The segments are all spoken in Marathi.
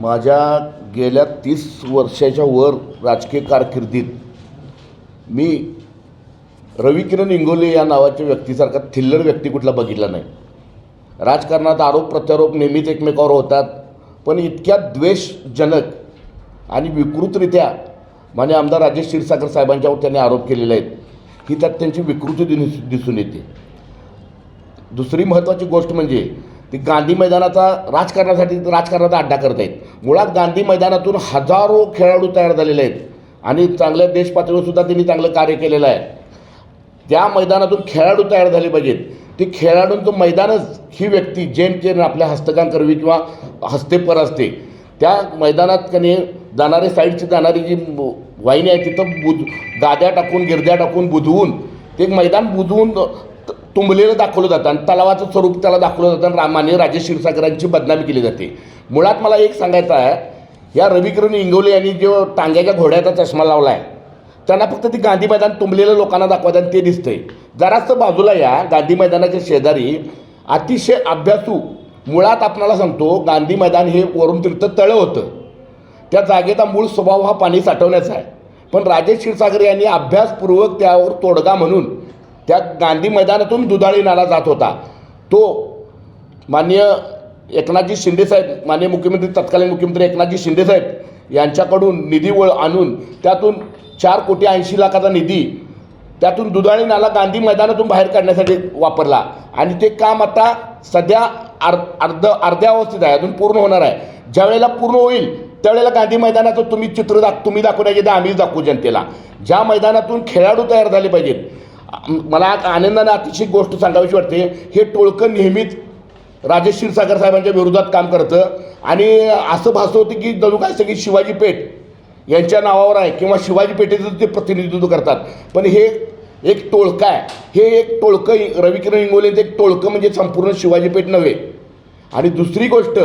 माझ्या गेल्या तीस वर्षाच्या वर राजकीय कारकिर्दीत मी रविकिरण इंगोले या नावाच्या व्यक्तीसारखा थिल्लर व्यक्ती कुठला बघितला नाही. राजकारणात आरोप प्रत्यारोप नेहमीच एकमेकावर होतात पण इतक्या द्वेषजनक आणि विकृतरित्या माने आमदार राजेश क्षीरसागर साहेबांच्यावर त्यांनी आरोप केलेले आहेत. ही त्यात त्यांची विकृती दिस- दिसून येते. दुसरी महत्त्वाची गोष्ट म्हणजे ते गांधी मैदानाचा राजकारणासाठी राजकारणाचा अड्डा करत आहेत. मुळात गांधी मैदानातून हजारो खेळाडू तयार झालेले आहेत. आणि चांगल्या देश सुद्धा त्यांनी चांगलं कार्य केलेलं आहे. त्या मैदानातून खेळाडू तयार झाले पाहिजेत. ते खेळाडूंचं मैदानच ही व्यक्ती जेन केन आपल्या हस्तकां करवी किंवा हस्तेपर असते. त्या मैदानात कने जाणारे साईडची जाणारी जी वाहिनी आहे तिथं बुज गाद्या टाकून गिरद्या टाकून बुजवून ते मैदान बुजवून तुंबलेलं दाखवलं जातं आणि तलावाचं स्वरूप त्याला दाखवलं जातं आणि रामाने राजे क्षीरसागरांची बदनामी केली जाते. मुळात मला एक सांगायचं आहे या रविकिरण इंगोले यांनी जो टांग्याच्या घोड्याचा चष्मा लावला आहे त्यांना फक्त ती गांधी मैदान तुंबलेलं लोकांना दाखवतात आणि ते दिसतंय. जरासं बाजूला या गांधी मैदानाच्या शेजारी अतिशय अभ्यासू मुळात आपणाला सांगतो गांधी मैदान हे वरून तीर्थ तळं होतं. त्या जागेचा मूळ स्वभाव हा पाणी साठवण्याचा आहे. पण राजेश क्षीरसागर यांनी अभ्यासपूर्वक त्यावर तोडगा म्हणून त्या गांधी मैदानातून दुधाळी नाला जात होता. तो माननीय एकनाथजी शिंदेसाहेब माननीय मुख्यमंत्री तत्कालीन मुख्यमंत्री एकनाथजी शिंदेसाहेब यांच्याकडून निधी वळ आणून त्यातून चार कोटी ऐंशी लाखाचा निधी त्यातून दुधाळी नाला गांधी मैदानातून बाहेर काढण्यासाठी वापरला. आणि ते काम आता सध्या अर् अर्ध अर्ध्या अवस्थेत आहे. अजून पूर्ण होणार आहे. ज्यावेळेला पूर्ण होईल त्यावेळेला गांधी मैदानाचं तुम्ही चित्र दाख तुम्ही दाखवण्याची ते आम्हीच दाखवू जनतेला. ज्या मैदानातून खेळाडू तयार झाले पाहिजेत मला आनंदाने अतिशय गोष्ट सांगावीशी वाटते. हे टोळकं नेहमीच राजेश क्षीरसागर साहेबांच्या विरोधात काम करतं. आणि असं भासं होतं की जणू काय सगळी शिवाजी पेठ यांच्या नावावर आहे किंवा शिवाजी पेठेचं ते प्रतिनिधित्व करतात. पण हे एक टोळकं आहे. हे एक टोळकं रविकिरण इंगोलेचं एक टोळकं म्हणजे संपूर्ण शिवाजी पेठ नव्हे. आणि दुसरी गोष्ट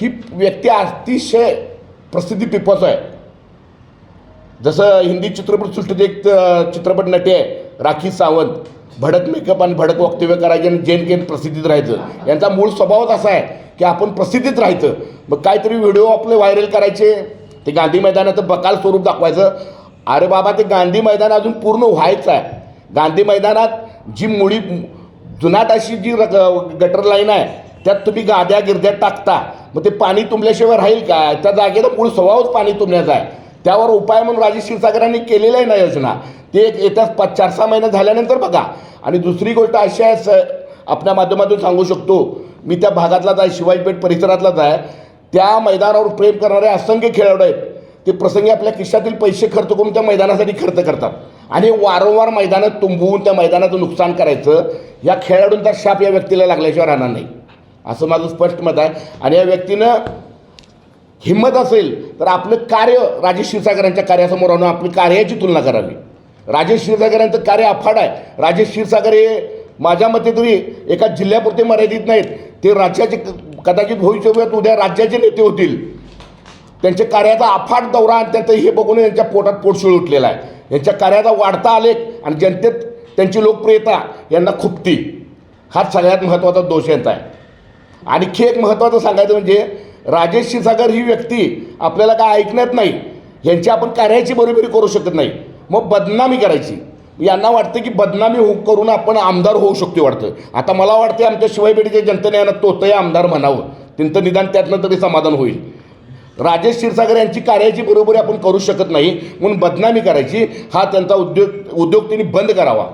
ही व्यक्ती अतिशय प्रसिद्धी पिपासू आहे. जसं हिंदी चित्रपटसृष्टीत एक चित्रपट नटी आहे. राखी सावंत. भडक मेकअप आणि भडक वक्तव्य करायचे आणि जेन केन प्रसिद्धीत राहायचं. यांचा मूळ स्वभावच असा आहे की आपण प्रसिद्धीत राहायचं. मग काहीतरी व्हिडिओ आपले व्हायरल करायचे. ते गांधी मैदानाचं बकाल स्वरूप दाखवायचं. अरे बाबा ते गांधी मैदान अजून पूर्ण व्हायचं आहे. गांधी मैदानात जी मुळी जुनाट अशी जी गटर लाईन आहे त्यात तुम्ही गाद्या गिरद्या टाकता. मग ते पाणी तुंबल्याशिवाय राहील का? त्या जागेला मूळ स्वभावच पाणी तुंबण्याचा आहे. त्यावर उपाय म्हणून राजेश क्षीरसागरांनी केलेलं आहे ना योजना. ते एक येत्या पाच चार सहा महिने झाल्यानंतर बघा. आणि दुसरी गोष्ट अशी आहे स आपल्या माध्यमातून सांगू शकतो मी त्या भागातलाच आहे शिवाजीपेठ परिसरातलाच आहे. त्या मैदानावर प्रेम करणारे असंख्य खेळाडू आहेत. ते प्रसंगी आपल्या खिशातील पैसे खर्च करून त्या मैदानासाठी खर्च करतात. आणि वारंवार मैदानात तुंबवून त्या मैदानाचं नुकसान करायचं या खेळाडूंचा शाप या व्यक्तीला लागल्याशिवाय राहणार नाही. असं माझं स्पष्ट मत आहे. आणि या व्यक्तीनं हिंमत असेल तर आपलं कार्य राजेश क्षीरसागरांच्या कार्यासमोर आणून आपली कार्याची तुलना करावी. राजेश क्षीरसागरांचं कार्य अफाट आहे. राजेश क्षीरसागर हे माझ्या मते तरी एका जिल्ह्यापुरते मर्यादित नाहीत. ते राज्याचे कदाचित भविष्यात उद्या राज्याचे नेते होतील. त्यांच्या कार्याचा अफाट दौरा आणि त्यांचं हे बघून यांच्या पोटात पोटशिळ उठलेला आहे. यांच्या कार्याचा वाढता आलेख आणि जनतेत त्यांची लोकप्रियता यांना खुपती. हा सगळ्यात महत्त्वाचा दोष यांचा आहे. आणखी एक महत्त्वाचं सांगायचं म्हणजे राजेश क्षीरसागर ही व्यक्ती आपल्याला काय ऐकण्यात नाही. यांची आपण कार्याची बरोबरी करू शकत नाही. मग बदनामी करायची. यांना वाटतं की बदनामी हो करून आपण आमदार होऊ शकतो वाटतं. आता मला वाटते आमच्या शिवायपेठेच्या जनतेने यांना तोतही आमदार म्हणावं. त्यांचं निदान त्यातनं तरी समाधान होईल. राजेश क्षीरसागर यांची कार्याची बरोबरी आपण करू शकत नाही. म्हणून बदनामी करायची. हा त्यांचा उद्योग उद्योग त्यांनी बंद करावा.